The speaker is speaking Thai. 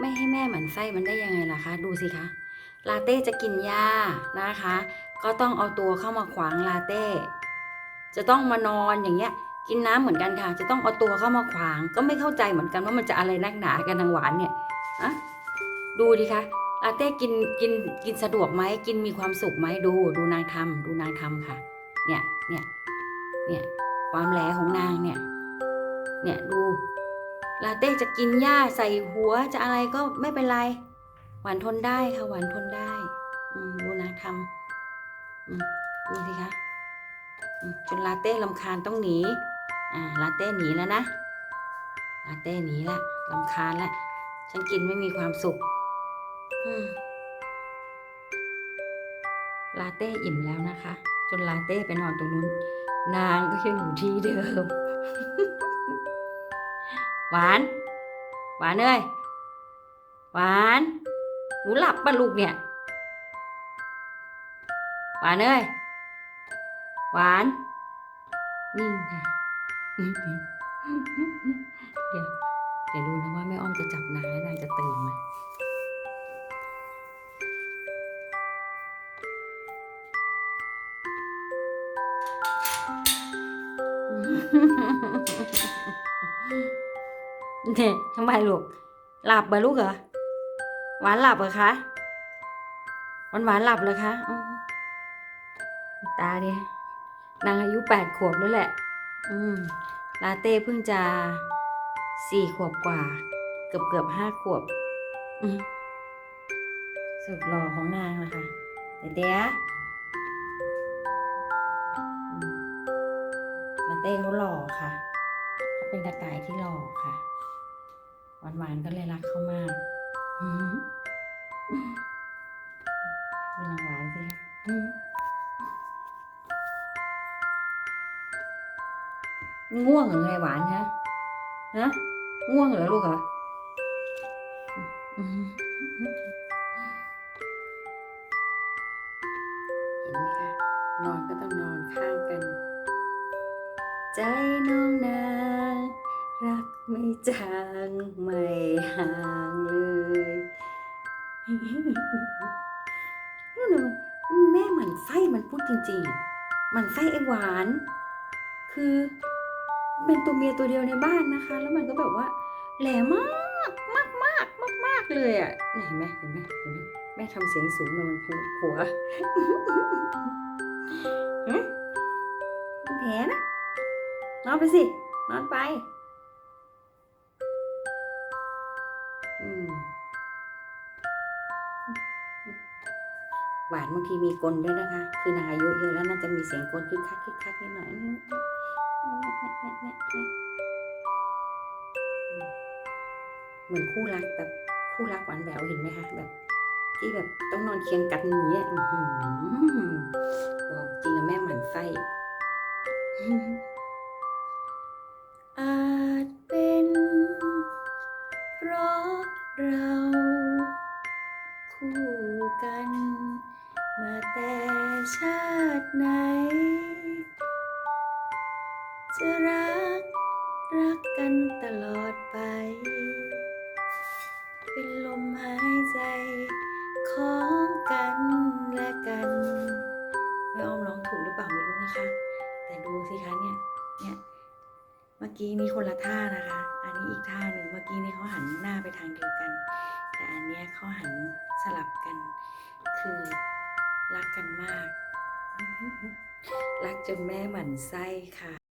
ไม่ให้แม่หมันไส้มันได้ยังไงล่ะคะ ดูสิคะ ลาเต้จะกินหญ้านะคะ ก็ต้องเอาตัวเข้ามาขวางลาเต้ จะต้องมานอนอย่างเงี้ย กินน้ำเหมือนกันค่ะ จะต้องเอาตัวเข้ามาขวาง ก็ไม่เข้าใจเหมือนกันว่ามันจะอะไรนักหนากันทางหวานเนี่ยอะดูดิคะลาเต้กินกินกินสะดวกไหมกินมีความสุขไหมดู ดูนางทำดูนางทำค่ะ เนี่ยเนี่ยเนี่ยความแหลของนางเนี่ย เนี่ยดู ลาเต้จะกินหญ้าใส่หัวจะอะไรก็ไม่เป็นไร หวานทนได้ค่ะหวานทนได้อืมดูนาทำดูสิคะจนลาเต้ลำคาญต้องหนี อ่าลาเต้หนีแล้วนะ ลาเต้หนีละลำคาญละฉันกินไม่มีความสุขอืมลาเต้อิ่มแล้วนะคะ จนลาเต้ไปนอนตรงนู้น นางก็ยังอยู่ที่เดิม หวาน หวานเอ้ยหวานหนูหลับป่ะลูกเนี่ยหวานเอ้ยหวานนี่ไงเดี๋ยวเดี๋ยวดูนะว่าแม่อ้อมจะจับนางแล้วนางจะตื่นไหม เนี่ยทำไมลูก หลับเหรอลูกเหรอ หวานหลับเหรอคะหวานหวานหลับเลยคะอตาเนี่ยนางอายุแปดขวบแล้วแหละ อืม ลาเต้เพิ่งจะสี่ขวบกว่า เกือบเกือบห้าขวบ อืมสุดหล่อของนางนะคะเดี๋ยวเด้ลาเต้เขาหล่อค่ะ เขาเป็นกระต่ายที่หล่อค่ะ หวานหวานก็เลยรักเขามากดูนางหวานสิคะง่วงเหรือไงหวานฮะฮะง่วงเหรอลูกเหรอเห็นไหมคะ นอนก็ต้องนอนข้างกัน ใจน้องนางรัก ไม่จางไม่ห่างเลยนู่นแม่หมันไส้มันพูดจริงๆหมันไส้ไอหวาน คือเป็นตัวเมียตัวเดียวในบ้านนะคะ แล้วมันก็แบบว่า แหลมมากมากมากมากมากเลยอะเห็นไหมเห็นไหมเห็นไหมแม่ทำเสียงสูงเลยมันหัวหึมันแผลนะนอนไปสิ นอนไป หวานบางทีมีกลด้วยนะคะ คือนางอายุเยอะแล้วน่าจะมีเสียงกลคึกคักคึกคักนิดหน่อยเหมือนคู่รักแบบคู่รักหวานแหววเห็นไหมคะแบบ ที่แบบต้องนอนเคียงกันอย่างเงี้ยบอกจริงอะแม่หมันไส้ กัน มาแต่ชาติไหน จะรักรักกันตลอดไป เป็นลมหายใจของกันและกันแม่อ้อมร้องถูกหรือเปล่าไม่รู้นะคะ แต่ดูสิคะเนี่ยเนี่ยเมื่อกี้นี้คนละท่านะคะ อันนี้อีกท่าหนึ่งเมื่อกี้นี้เขาหันหน้าไปทางเดียวกัน แต่อันเนี้ยเขาหันสลับกัน คือ รักกันมาก รักจนแม่หมั่นไส้ค่ะ